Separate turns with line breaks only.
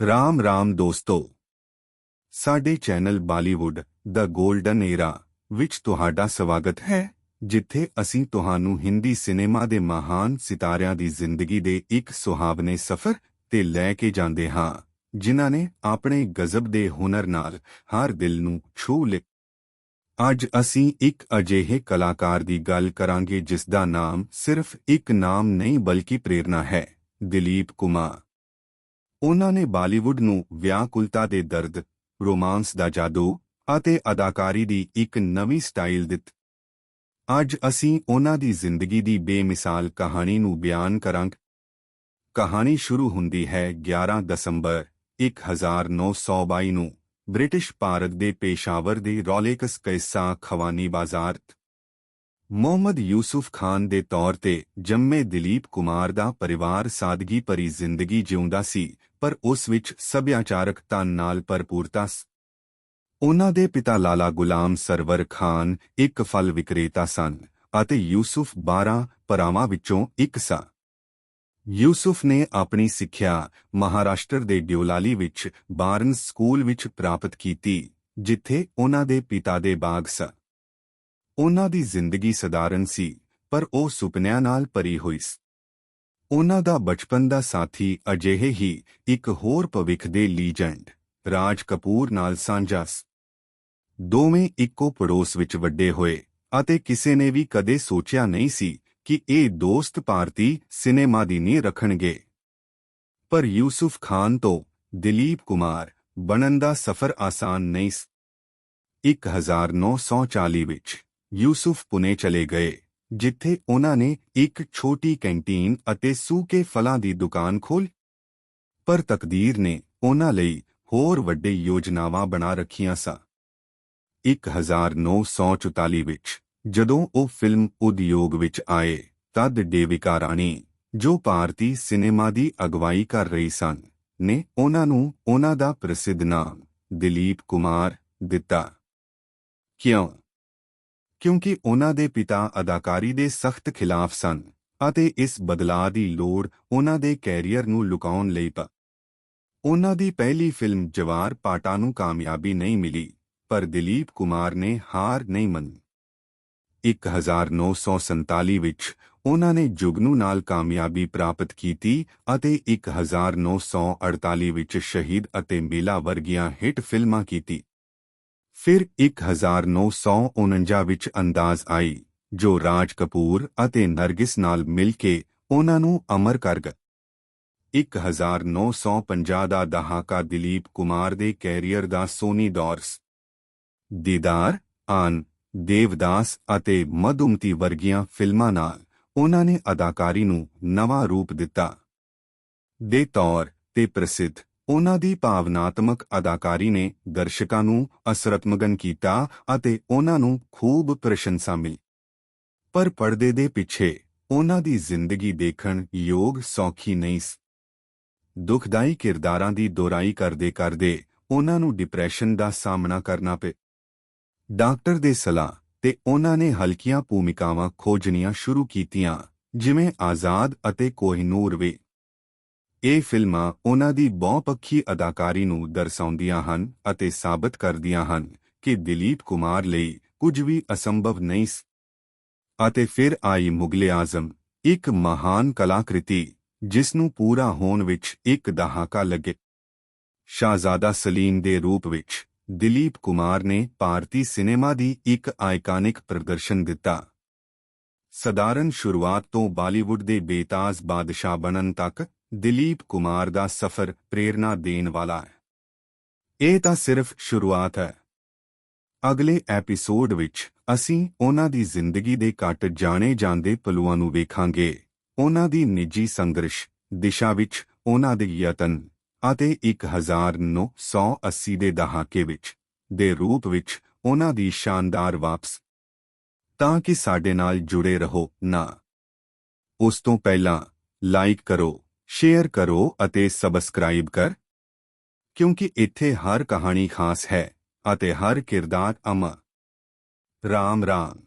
ਰਾਮ ਰਾਮ ਦੋਸਤੋ। ਸਾਡੇ ਚੈਨਲ ਬਾਲੀਵੁੱਡ ਦਾ 골ਡਨ ਏਰਾ ਵਿੱਚ ਤੁਹਾਡਾ ਸਵਾਗਤ ਹੈ, ਜਿੱਥੇ ਅਸੀਂ ਤੁਹਾਨੂੰ ਹਿੰਦੀ ਸਿਨੇਮਾ ਦੇ ਮਹਾਨ ਸਿਤਾਰਿਆਂ ਦੀ ਜ਼ਿੰਦਗੀ ਦੇ ਇੱਕ ਸੁਹਾਵਣੇ ਸਫ਼ਰ ਤੇ ਲੈ ਕੇ ਜਾਂਦੇ ਹਾਂ, ਜਿਨ੍ਹਾਂ ਨੇ ਆਪਣੇ ਗਜ਼ਬ ਦੇ ਹੁਨਰ ਨਾਲ ਹਰ ਦਿਲ ਨੂੰ ਛੂ ਲਿਆ ਅੱਜ ਅਸੀਂ ਇੱਕ ਅਜਿਹੇ ਕਲਾਕਾਰ ਦੀ ਗੱਲ ਕਰਾਂਗੇ ਜਿਸ ਦਾ ਨਾਮ ਸਿਰਫ ਇੱਕ ਨਾਮ ਨਹੀਂ ਬਲਕਿ ਪ੍ਰੇਰਣਾ ਹੈ, ਦਿਲੀਪ ਕੁਮਾਰ। ਉਹਨਾਂ ਨੇ ਬਾਲੀਵੁੱਡ ਨੂੰ ਵਿਆਕੁਲਤਾ ਦੇ ਦਰਦ, ਰੋਮਾਂਸ ਦਾ ਜਾਦੂ ਅਤੇ ਅਦਾਕਾਰੀ ਦੀ ਇੱਕ ਨਵੀਂ ਸਟਾਈਲ ਦਿੱਤੀ। ਅੱਜ ਅਸੀਂ ਉਹਨਾਂ ਦੀ ਜ਼ਿੰਦਗੀ ਦੀ ਬੇਮਿਸਾਲ ਕਹਾਣੀ ਨੂੰ ਬਿਆਨ ਕਰਾਂਗੇ। ਕਹਾਣੀ ਸ਼ੁਰੂ ਹੁੰਦੀ ਹੈ 11 ਦਸੰਬਰ 1922 ਨੂੰ ਬ੍ਰਿਟਿਸ਼ ਭਾਰਤ ਦੇ ਪੇਸ਼ਾਵਰ ਦੇ ਰੌਲੇਕਸ ਕੈਸਾ ਖਵਾਨੀ ਬਾਜ਼ਾਰ। ਮੁਹੰਮਦ ਯੂਸੁਫ ਖਾਨ ਦੇ ਤੌਰ ਤੇ ਜੰਮੇ ਦਿਲੀਪ ਕੁਮਾਰ ਦਾ ਪਰਿਵਾਰ ਸਾਦਗੀ ਭਰੀ ਜ਼ਿੰਦਗੀ ਜਿਉਂਦਾ ਸੀ, ਪਰ ਉਸ ਵਿੱਚ ਸੱਭਿਆਚਾਰਕ ਨਾਲ ਭਰਪੂਰਤਾ ਸੀ, ਉਹਨਾਂ ਦੇ ਪਿਤਾ ਲਾਲਾ ਗੁਲਾਮ ਸਰਵਰ ਖਾਨ ਇੱਕ ਫਲ ਵਿਕਰੇਤਾ ਸਨ ਅਤੇ ਯੂਸੁਫ 12 ਭਰਾਵਾਂ ਵਿੱਚੋਂ ਇੱਕ ਸੀ। ਯੂਸੁਫ ਨੇ ਆਪਣੀ ਸਿੱਖਿਆ ਮਹਾਰਾਸ਼ਟਰ ਦੇ ਡਿਓਲਾਲੀ ਵਿੱਚ ਬਾਰਨਸ ਸਕੂਲ ਵਿੱਚ ਪ੍ਰਾਪਤ ਕੀਤੀ, ਜਿੱਥੇ ਉਹਨਾਂ ਦੇ ਪਿਤਾ ਦੇ ਬਾਗ ਸੀ ਉਹਨਾਂ ਦੀ ਜ਼ਿੰਦਗੀ ਸਧਾਰਨ ਸੀ, ਪਰ ਉਹ ਸੁਪਨਿਆਂ ਨਾਲ ਭਰੀ ਹੋਈ ਸੀ। ਉਹਨਾਂ ਦਾ ਬਚਪਨ ਦਾ ਸਾਥੀ ਅਜਿਹੇ ਹੀ ਇੱਕ ਹੋਰ ਭਵਿੱਖ ਦੇ ਲੀਜੈਂਡ, ਰਾਜ ਕਪੂਰ ਨਾਲ ਸਾਂਝਾ ਦੋਵੇਂ ਇੱਕੋ ਪੜੋਸ ਵਿੱਚ ਵੱਡੇ ਹੋਏ, ਅਤੇ ਕਿਸੇ ਨੇ ਵੀ ਕਦੇ ਸੋਚਿਆ ਨਹੀਂ ਸੀ ਕਿ ਇਹ ਦੋਸਤ ਭਾਰਤੀ ਸਿਨੇਮਾ ਦੀ ਨੀਂਹ ਰੱਖਣਗੇ। ਪਰ ਯੂਸੁਫ ਖਾਨ ਤੋਂ ਦਿਲੀਪ ਕੁਮਾਰ ਬਣਨ ਦਾ ਸਫ਼ਰ ਆਸਾਨ ਨਹੀਂ ਸੀ। 1940 ਵਿੱਚ ਯੂਸੁਫ ਪੁਨੇ ਚਲੇ ਗਏ, ਜਿੱਥੇ ਉਹਨਾਂ ਨੇ ਇੱਕ ਛੋਟੀ ਕੈਂਟੀਨ ਅਤੇ ਸੂਕੇ ਫਲਾਂ ਦੀ ਦੁਕਾਨ ਖੋਲ੍ਹ। ਪਰ ਤਕਦੀਰ ਨੇ ਉਹਨਾਂ ਲਈ ਹੋਰ ਵੱਡੇ ਯੋਜਨਾਵਾਂ ਬਣਾ ਰੱਖੀਆਂ ਸਨ 1944 ਵਿੱਚ, ਜਦੋਂ ਉਹ ਫਿਲਮ ਉਦਯੋਗ ਵਿੱਚ ਆਏ, ਤਦ ਡੇਵਿਕਾ ਰਾਣੀ, ਜੋ ਭਾਰਤੀ ਸਿਨੇਮਾ ਦੀ ਅਗਵਾਈ ਕਰ ਰਹੀ ਸਨ, ਨੇ ਉਹਨਾਂ ਨੂੰ ਉਹਨਾਂ ਦਾ ਪ੍ਰਸਿੱਧ ਨਾਮ ਦਿਲੀਪ ਕੁਮਾਰ ਦਿੱਤਾ। ਕਿਉਂ? ਕਿਉਂਕਿ ਉਹਨਾਂ ਦੇ ਪਿਤਾ ਅਦਾਕਾਰੀ ਦੇ ਸਖਤ ਖਿਲਾਫ ਸਨ ਅਤੇ ਇਸ ਬਦਲਾਅ ਦੀ ਲੋੜ ਉਹਨਾਂ ਦੇ ਕੈਰੀਅਰ ਨੂੰ ਲੁਕਾਉਣ ਲਈ ਪ ਉਹਨਾਂ ਦੀ ਪਹਿਲੀ ਫਿਲਮ ਜਵਾਰ ਪਾਟਾ ਨੂੰ ਕਾਮਯਾਬੀ ਨਹੀਂ ਮਿਲੀ, ਪਰ ਦਿਲੀਪ ਕੁਮਾਰ ਨੇ ਹਾਰ ਨਹੀਂ ਮੰਨੀ। 1947 ਵਿੱਚ ਉਹਨਾਂ ਨੇ ਜੁਗਨੂ ਨਾਲ ਕਾਮਯਾਬੀ ਪ੍ਰਾਪਤ ਕੀਤੀ ਅਤੇ 1948 ਵਿੱਚ ਸ਼ਹੀਦ ਅਤੇ ਮੇਲਾ ਵਰਗੀਆਂ ਹਿੱਟ ਫਿਲਮਾਂ ਕੀਤੀ। ਫਿਰ 1949 ਵਿੱਚ ਅੰਦਾਜ਼ ਆਈ, ਜੋ ਰਾਜ ਕਪੂਰ ਅਤੇ ਨਰਗਿਸ ਨਾਲ ਮਿਲ ਕੇ ਉਹਨਾਂ ਨੂੰ ਅਮਰ ਕਰ ਗਏ। 1950 ਦਾ ਦਹਾਕਾ ਦਿਲੀਪ ਕੁਮਾਰ ਦੇ ਕੈਰੀਅਰ ਦਾ ਸੋਨੀ ਦੌਰ ਦੀਦਾਰ, ਆਨ, ਦੇਵਦਾਸ ਅਤੇ ਮਧੁਮਤੀ ਵਰਗੀਆਂ ਫਿਲਮਾਂ ਨਾਲ ਉਹਨਾਂ ਨੇ ਅਦਾਕਾਰੀ ਨੂੰ ਨਵਾਂ ਰੂਪ ਦਿੱਤਾ। ਦੇ ਤੌਰ ਤੇ ਪ੍ਰਸਿੱਧ ਉਹਨਾਂ ਦੀ ਭਾਵਨਾਤਮਕ ਅਦਾਕਾਰੀ ਨੇ ਦਰਸ਼ਕਾਂ ਨੂੰ ਅਸਰਤਮਗਨ ਕੀਤਾ ਅਤੇ ਉਹਨਾਂ ਨੂੰ ਖੂਬ ਪ੍ਰਸ਼ੰਸਾ ਮਿਲੀ। ਪਰ ਪਰਦੇ ਦੇ ਪਿੱਛੇ ਉਹਨਾਂ ਦੀ ਜ਼ਿੰਦਗੀ ਦੇਖਣ ਯੋਗ ਸੌਖੀ ਨਹੀਂ ਸੀ। ਦੁਖਦਾਈ ਕਿਰਦਾਰਾਂ ਦੀ ਦੋਰਾਈ ਕਰਦੇ ਕਰਦੇ ਉਹਨਾਂ ਨੂੰ ਡਿਪਰੈਸ਼ਨ ਦਾ ਸਾਹਮਣਾ ਕਰਨਾ ਪਿਆ। ਡਾਕਟਰ ਦੇ ਸਲਾਹ ਤੇ ਉਹਨਾਂ ਨੇ ਹਲਕੀਆਂ ਭੂਮਿਕਾਵਾਂ ਖੋਜਣੀਆਂ ਸ਼ੁਰੂ ਕੀਤੀਆਂ, ਜਿਵੇਂ ਆਜ਼ਾਦ ਅਤੇ ਕੋਹਿਨੂਰ ਵੇ। ਇਹ ਫਿਲਮਾਂ ਉਹਨਾਂ ਦੀ ਬਹੁਪੱਖੀ ਅਦਾਕਾਰੀ ਨੂੰ ਦਰਸਾਉਂਦੀਆਂ ਹਨ ਅਤੇ ਸਾਬਤ ਕਰਦੀਆਂ ਹਨ ਕਿ ਦਿਲੀਪ ਕੁਮਾਰ ਲਈ ਕੁਝ ਵੀ ਅਸੰਭਵ ਨਹੀਂ ਸੀ ਅਤੇ ਫਿਰ ਆਈ ਮੁਗਲੇ ਆਜ਼ਮ, ਇੱਕ ਮਹਾਨ ਕਲਾਕ੍ਰਿਤੀ, ਜਿਸ ਨੂੰ ਪੂਰਾ ਹੋਣ ਵਿੱਚ ਇੱਕ ਦਹਾਕਾ ਲੱਗੇ। ਸ਼ਾਹਜ਼ਾਦਾ ਸਲੀਮ ਦੇ ਰੂਪ ਵਿੱਚ, ਦਿਲੀਪ ਕੁਮਾਰ ਨੇ ਭਾਰਤੀ ਸਿਨੇਮਾ ਦੀ ਇੱਕ ਆਈਕਾਨਿਕ ਪ੍ਰਦਰਸ਼ਨ ਦਿੱਤਾ। ਸਧਾਰਨ ਸ਼ੁਰੂਆਤ ਤੋਂ ਬਾਲੀਵੁੱਡ ਦੇ ਬੇਤਾਜ਼ ਬਾਦਸ਼ਾਹ ਬਣਨ ਤੱਕ ਦਿਲੀਪ ਕੁਮਾਰ ਦਾ ਸਫ਼ਰ ਪ੍ਰੇਰਣਾ ਦੇਣ ਵਾਲਾ ਹੈ। ਇਹ ਤਾਂ ਸਿਰਫ ਸ਼ੁਰੂਆਤ ਹੈ। ਅਗਲੇ ਐਪੀਸੋਡ ਵਿੱਚ ਅਸੀਂ ਉਹਨਾਂ ਦੀ ਜ਼ਿੰਦਗੀ ਦੇ ਘੱਟ ਜਾਣੇ ਜਾਂਦੇ ਪਲੂਆਂ ਨੂੰ ਵੇਖਾਂਗੇ। ਉਹਨਾਂ ਦੀ ਨਿੱਜੀ ਸੰਘਰਸ਼, ਦਿਸ਼ਾ ਵਿੱਚ ਉਹਨਾਂ ਦੇ ਯਤਨ ਅਤੇ 1980 ਦੇ ਦਹਾਕੇ ਵਿੱਚ ਦੇ ਰੂਪ ਵਿੱਚ ਉਹਨਾਂ ਦੀ ਸ਼ਾਨਦਾਰ ਵਾਪਸ। ਤਾਂ ਕਿ ਸਾਡੇ ਨਾਲ ਜੁੜੇ ਰਹੋ ਨਾ। ਉਸ ਤੋਂ ਪਹਿਲਾਂ ਲਾਈਕ ਕਰੋ। ਸ਼ੇਅਰ ਕਰੋ ਅਤੇ ਸਬਸਕ੍ਰਾਈਬ ਕਰ। ਕਿਉਂਕਿ ਇੱਥੇ ਹਰ ਕਹਾਣੀ ਖਾਸ ਹੈ ਅਤੇ ਹਰ ਕਿਰਦਾਰ ਅਮਰ। ਰਾਮ ਰਾਮ।